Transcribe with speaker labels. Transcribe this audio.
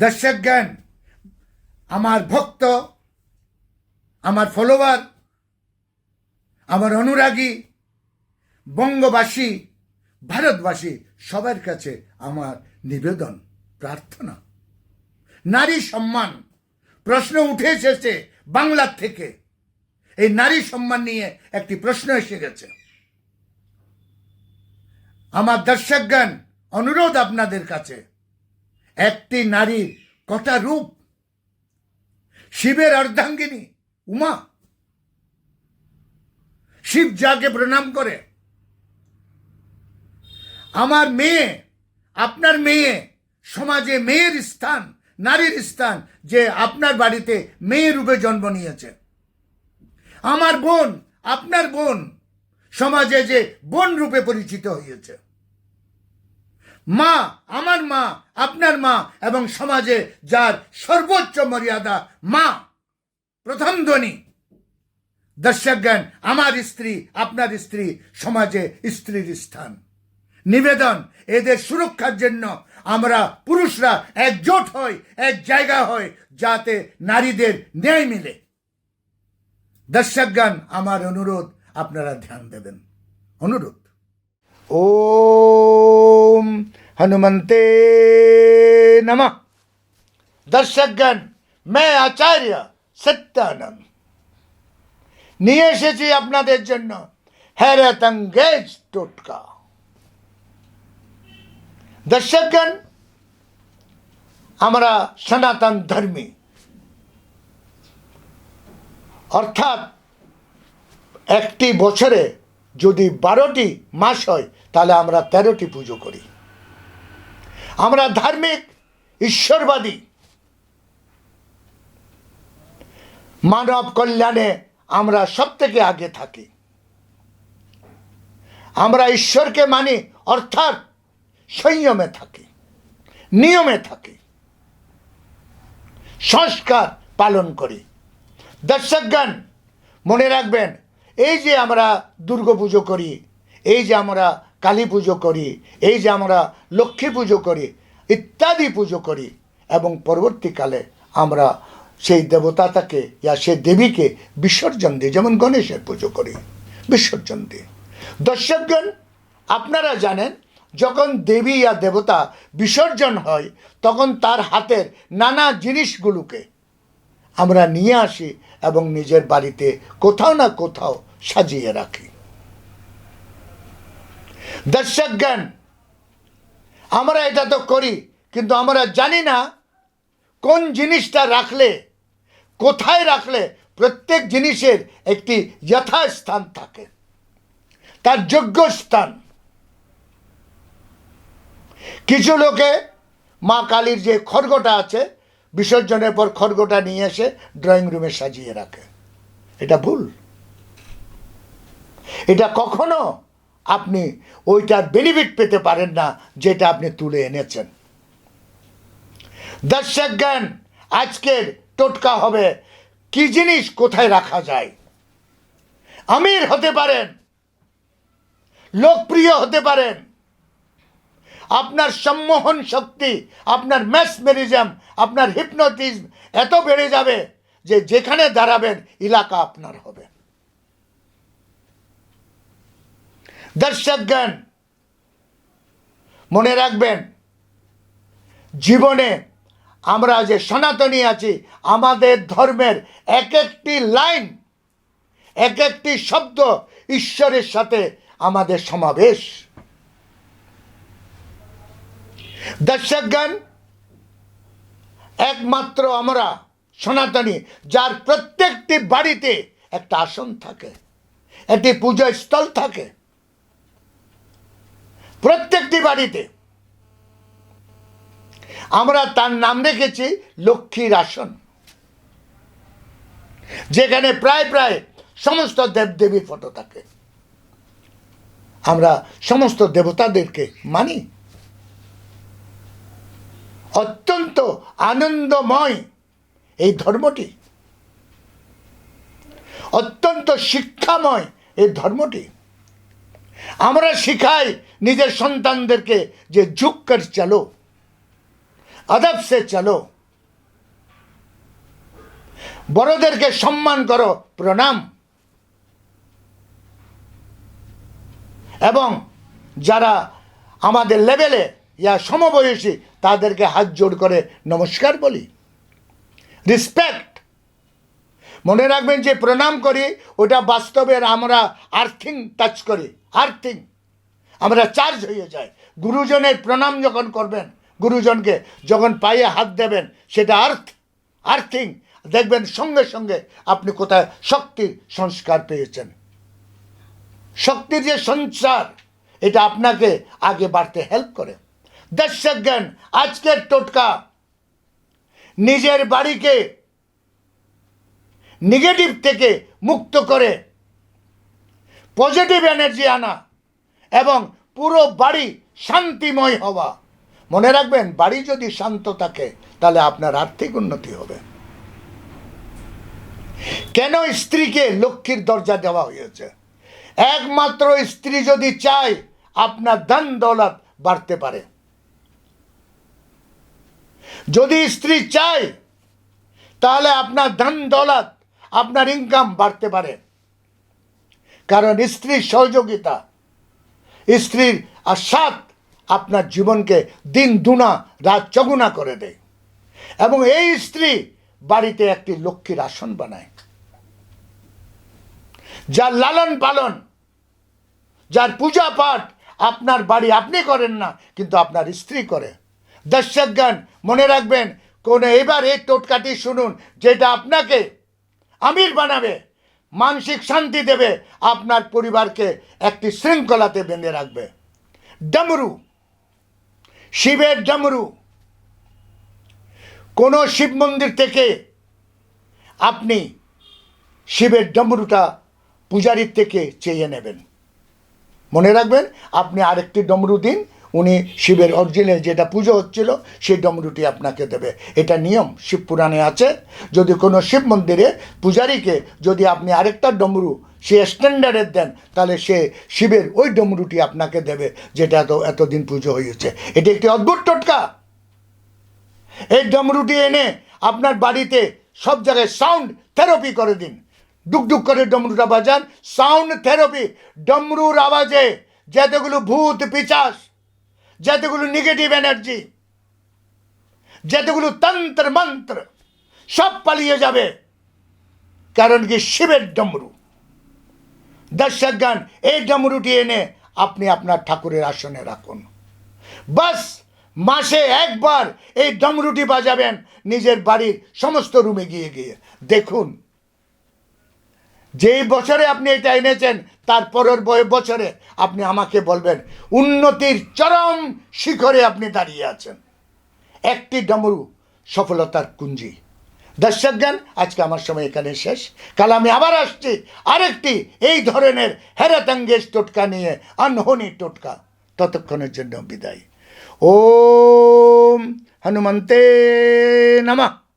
Speaker 1: দর্শকগণ, আমার ভক্ত, আমার ফলোয়ার আমার অনুরাগী, বঙ্গবাসী, ভারতবাসী, সবার কাছে আমার নিবেদন, প্রার্থনা। নারী সম্মান, প্রশ্ন উঠে এসেছে বাংলার থেকে। এই নারী সম্মান নিয়ে একটি প্রশ্ন এসে গেছে। আমার দর্শকগণ, অনুরোধ আপনাদের কাছে। একটি নারীর কটা রূপ? শিবের অর্ধাঙ্গিনী, উমা। শিব যাকে প্রণাম করে, আমার মেয়ে, আপনার মেয়ে, সমাজে মেয়ের স্থান, নারীর স্থান, যে আপনার বাড়িতে মেয়ে রূপে জন্ম নিয়েছে। আমার বোন, আপনার বোন, সমাজে যে বোন রূপে পরিচিত হয়েছে। মা, আমার মা, আপনার মা এবং সমাজে যার সর্বোচ্চ মর্যাদা মা, প্রথম ধ্বনি দর্শকগণ, আমার স্ত্রী, আপনার স্ত্রী সমাজে স্ত্রীর স্থান। নিবেদন, এদের সুরক্ষার জন্য আমরা পুরুষরা একজোট হই, এক জায়গা হয় যাতে নারীদের ন্যায় মিলে। দর্শকগণ, আমার অনুরোধ, আপনারা ধ্যান দেবেন। অনুরোধ। ওম হনুমন্তে নমঃ দর্শকগণ मैं আচার্য সত্যানন্দ নিয়ে এসেছি আপনাদের জন্য হ্যারত অঙ্গেজ টোটকা দর্শকগণ আমরা সনাতন ধর্মী অর্থাৎ একটি বছরে যদি বারোটি মাস হয় তাহলে আমরা তেরোটি পুজো করি আমরা ধার্মিক, ঈশ্বরবাদী। মানব কল্যাণে আমরা সব থেকে আগে থাকি। আমরা ঈশ্বরকে মানি, অর্থাৎ সংযমে থাকি, নিয়মে থাকি। সংস্কার পালন করি। দর্শকগণ, মনে রাখবেন, এই যে আমরা দুর্গা পুজো করি, এই যে আমরা কালী পুজো করি, এই যে আমরা লক্ষ্মী পুজো করি, ইত্যাদি পুজো করি, এবং পরবর্তীকালে আমরা সেই দেবতাটাকে ইয়া সেই দেবীকে বিসর্জন দিই যেমন গণেশের পুজো করি, বিসর্জন দিই দর্শকগণ, আপনারা জানেন, যখন দেবী ইয়া দেবতা বিসর্জন হয়, তখন তার হাতের নানা জিনিসগুলোকে আমরা নিয়ে আসি এবং নিজের বাড়িতে কোথাও না কোথাও সাজিয়ে রাখি। দর্শকগণ আমরা এটা তো করি, কিন্তু আমরা জানি না কোন জিনিসটা রাখলে, কোথায় রাখলে প্রত্যেক জিনিসের একটি যথাস্থান থাকে। তার যোগ্য স্থান। কিছু লোকে মা কালীর যে খড়গটা আছে, বিসর্জনের পর খড়গটা নিয়ে এসে ড্রয়িং রুমে সাজিয়ে রাখে। এটা ভুল। এটা কখনো আপনি ওইটার বেনিফিট পেতে পারেন না, যেটা আপনি তুলে এনেছেন। দর্শক জ্ঞান আজকের টোটকা হবে, কি জিনিস কোথায় রাখা যায়? আমির হতে পারেন, লোকপ্রিয় হতে পারেন, আপনার সম্মোহন শক্তি, আপনার ম্যাসমেরিজম আপনার হিপনোটিজম এত বেড়ে যাবে যে যেখানে দাঁড়াবেন এলাকা আপনার হবে। দর্শকগণ মনে রাখবেন, জীবনে আমরা যে সনাতনী আছি, আমাদের ধর্মের এক একটি লাইন এক একটি শব্দ ঈশ্বরের সাথে আমাদের সমাবেশ। দর্শকগণ একমাত্র আমরা সনাতনী, যার প্রত্যেকটি বাড়িতে একটা আসন থাকে, একটি পূজা স্থল থাকে। প্রত্যেকটি বাড়িতে। আমরা তার নাম রেখেছি লক্ষ্মীর আসন। যেখানে প্রায় প্রায় সমস্ত দেবদেবীর ফটো থাকে। আমরা সমস্ত দেবতাদেরকে মানি। অত্যন্ত আনন্দময় এই ধর্মটি। অত্যন্ত শিক্ষাময় এই ধর্মটি। আমরা শিখাই নিজের সন্তানদেরকে যে কর চলো, আদব সে চলো। বড়দেরকে সম্মান করো, প্রণাম। এবং যারা আমাদের লেভেলে ইয়া সমবয়সী, তাদেরকে হাত জোড় করে নমস্কার বলি। রিসপেক্ট। মনে রাখবেন যে প্রণাম করি, ওটা বাস্তবের আমরা আর্থিং টাচ করি। আর্থিং আমরা চার্জ হয়ে যাই। গুরুজনের প্রণাম যখন করবেন, গুরুজনকে যখন পায়ে হাত দেবেন, সেটা আর্থ আর্থিং দেখবেন সঙ্গে সঙ্গে আপনি কোথায় শক্তির সংস্কার পেয়েছেন। শক্তির যে সঞ্চার এটা আপনাকে আগে বাড়তে হেল্প করে। দর্শক জ্ঞান, আজকের টোটকা, নিজের বাড়িকে নেগেটিভ থেকে মুক্ত করে পজিটিভ এনার্জি আনা এবং পুরো বাড়ি শান্তিময় হওয়া। মনে রাখবেন, বাড়ি যদি শান্ত থাকে, তাহলে আপনার আর্থিক উন্নতি হবে। কেন স্ত্রীকে লক্ষ্মীর দরজা দেওয়া হয়েছে? একমাত্র স্ত্রী যদি চায়, আপনার ধন দৌলত বাড়তে পারে। যদি স্ত্রী চায়, তাহলে আপনার ধন দৌলত আপনার ইনকাম বাড়তে পারে। কারণ স্ত্রীর সহযোগিতা, স্ত্রীর আস্বাদ আপনার জীবনকে দিন দুনা, রাত চগুনা করে দেয়। এবং এই স্ত্রী বাড়িতে একটি লক্ষ্মীর আসন বানায়। যার লালন পালন, যার পূজা পাঠ আপনার বাড়ি আপনি করেন না, কিন্তু আপনার স্ত্রী করে। দর্শকগণ, মনে রাখবেন, কোন এবার এই টোটকাটি শুনুন, যেটা আপনাকে আমির বানাবে। মানসিক শান্তি দেবে, আপনার পরিবারকে একটি শৃঙ্খলাতে বেঁধে রাখবে। ডমরু, শিবের ডমরু, কোনো শিব মন্দির থেকে আপনি শিবের ডমরুটা পূজারীর থেকে চেয়ে নেবেন। মনে রাখবেন, আপনি আরেকটি ডমরু দিন উনি শিবের অরিজিনাল যেটা পুজো হচ্ছিল, সেই ডমরুটি আপনাকে দেবে। এটা নিয়ম, শিব পুরাণে আছে। যদি কোনো শিব মন্দিরে পূজারীকে যদি আপনি আরেকটা ডমরু সে স্ট্যান্ডার্ডের দেন, তাহলে সে শিবের ওই ডমরুটি আপনাকে দেবে, যেটা এত, এতদিন পুজো হয়েছে। এটি একটি অদ্ভুত টোটকা। এই ডমরুটি এনে আপনার বাড়িতে সব জায়গায় সাউন্ড থেরাপি করে দিন। ডুকডুক করে ডমরুটা বাজান সাউন্ড থেরাপি ডমরুর আওয়াজে, যতগুলো ভূত, পিচাস যতগুলো নেগেটিভ এনার্জি যতগুলো তন্ত্র মন্ত্র, সব পালিয়ে যাবে। কারণ কি শিবের ডমরু। দর্শক গান এই ডমরুটি এনে আপনি আপনার ঠাকুরের আসনে রাখুন। বাস, মাসে একবার এই ডমরুটি বাজাবেন, নিজের বাড়ির সমস্ত রুমে গিয়ে গিয়ে। দেখুন যেই বছরে আপনি এটা এনেছেন, তার পরের বয়- বছরে আপনি আমাকে বলবেন, উন্নতির চরম শিখরে আপনি দাঁড়িয়ে আছেন। একটি ডমরু সফলতার কুঞ্জি। দর্শক জ্ঞান আজকে আমার সময় এখানে শেষ। কাল আমি আবার আসছি আরেকটি এই ধরনের হেরাতাঙ্গেশ টোটকা নিয়ে, আনহনি টোটকা। ততক্ষণের জন্য বিদায়। ওম হনুমন্তে নমঃ।